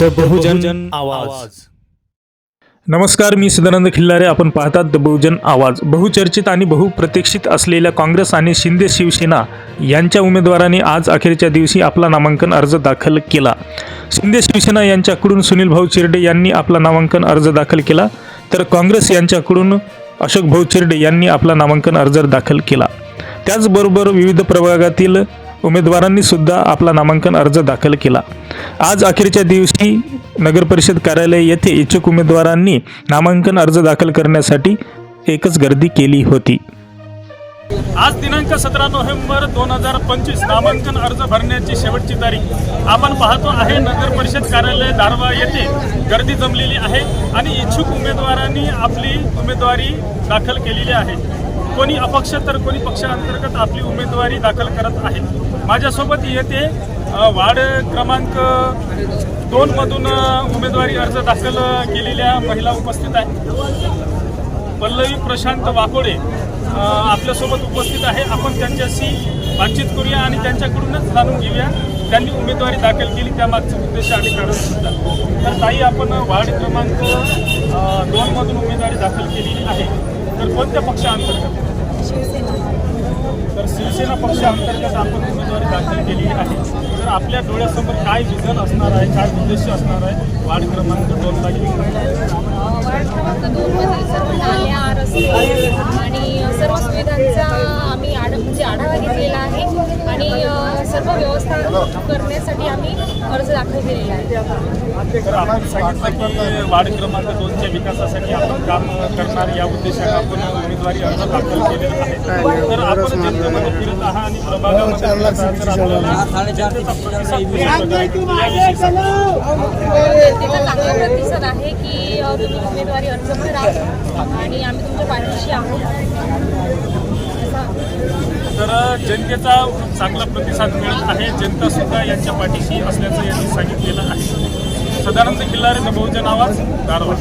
The बहुजन आवाज. नमस्कार मी सदानंद खिल्लारे. आपण पाहतात द बहुजन आवाज. बहुचर्चित आणि बहुप्रतीक्षित असलेल्या काँग्रेस आणि शिंदे शिवसेना यांच्या उमेदवारांनी आज अखेरच्या दिवशी आपला नामांकन अर्ज दाखल केला. शिंदे शिवसेना यांच्याकडून सुनील भाऊ चिरडे यांनी आपला नामांकन अर्ज दाखल केला. तर काँग्रेस यांच्याकडून अशोक भाऊ चिरडे यांनी आपला नामांकन अर्ज दाखल केला. त्याचबरोबर विविध प्रभागातील उमेदवारांनी सुद्धा आपला नामांकन अर्ज दाखल केला. आज अखेरच्या दिवशी नगरपरिषद कार्यालय येथे इच्छुक उमेदवारांनी नामांकन अर्ज दाखल करण्यासाठी एकच गर्दी केली होती. आज दिनांक सतरा नोव्हेंबर दोन हजार पंचवीस नामांकन अर्ज भरण्याची शेवटची तारीख. आपण पाहतो आहे नगर परिषद कार्यालय दारवा येथे गर्दी जमलेली आहे आणि इच्छुक उमेदवारांनी आपली उमेदवारी दाखल केलेली आहे. कोणी अपक्ष तर कोणी पक्षांतर्गत आपली उमेदवारी दाखल करत आहे माझ्यासोबत येथे वार्ड क्रमांक दोन मधून उमेदवारी अर्ज दाखल केलेल्या महिला उपस्थित आहेत. पल्लवी प्रशांत वाकोडे आपल्यासोबत उपस्थित आहे. आपण त्यांच्याशी बातचीत करूया आणि त्यांच्याकडूनच जाणून घेऊया. त्यांनी उमेदवारी दाखल केली त्यामागचं उद्देश आणि कारण सुद्धा. तर ताई आपण वार्ड क्रमांक दोनमधून उमेदवारी दाखल केलेली आहे. तर कोणत्या पक्षांतर्गत तर शिवसेना पक्षांतर्गत आपण उमेदवारी दाखल केलेली आहे. तर आपल्या डोळ्यासमोर काय विजन असणार आहे काय उद्देश असणार आहे? वार्ड क्रमांक दोन घेऊन सर्व आणि सर्व सुविधांचा आम्ही आढ म्हणजे आढावा घेतलेला आहे. आणि सर्व व्यवस्था करण्यासाठी आम्ही अर्ज दाखल केलेला आहे आपण सांगितलं की वार्ड क्रमांक दोनच्या विकासासाठी आपण काम करणार या उद्देशाने आपण उमेदवारी अर्ज दाखल केलेला आहे तर आपण जनतेमध्ये फिरत आहात आणि प्रभागामध्ये आहे? चांगला प्रतिसाद की तुम्ही उमेदवारी अर्ज आणि आम्ही तुमच्या पाठीशी आहोत तर जनतेचा चांगला प्रतिसाद मिळत आहे. जनता सुद्धा यांच्या पाठीशी असल्याचं यांनी सांगितलेलं आहे. सदानंद किल्लारे बहुजन आवाज दारवाड